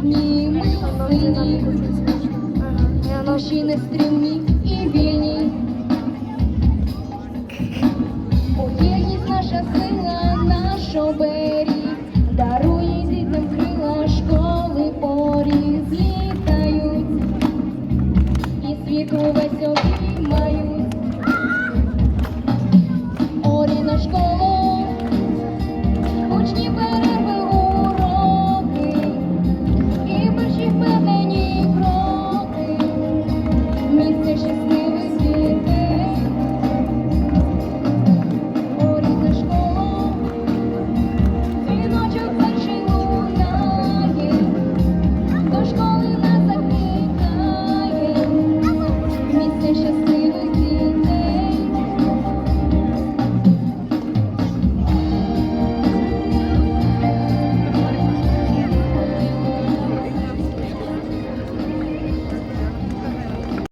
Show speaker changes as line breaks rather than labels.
Ні, ноші не стрімні і вільні. У єдність наша сила, наш оберіг, дарує дітям крила школи порі злітають, і світ увесь. Deliciousness.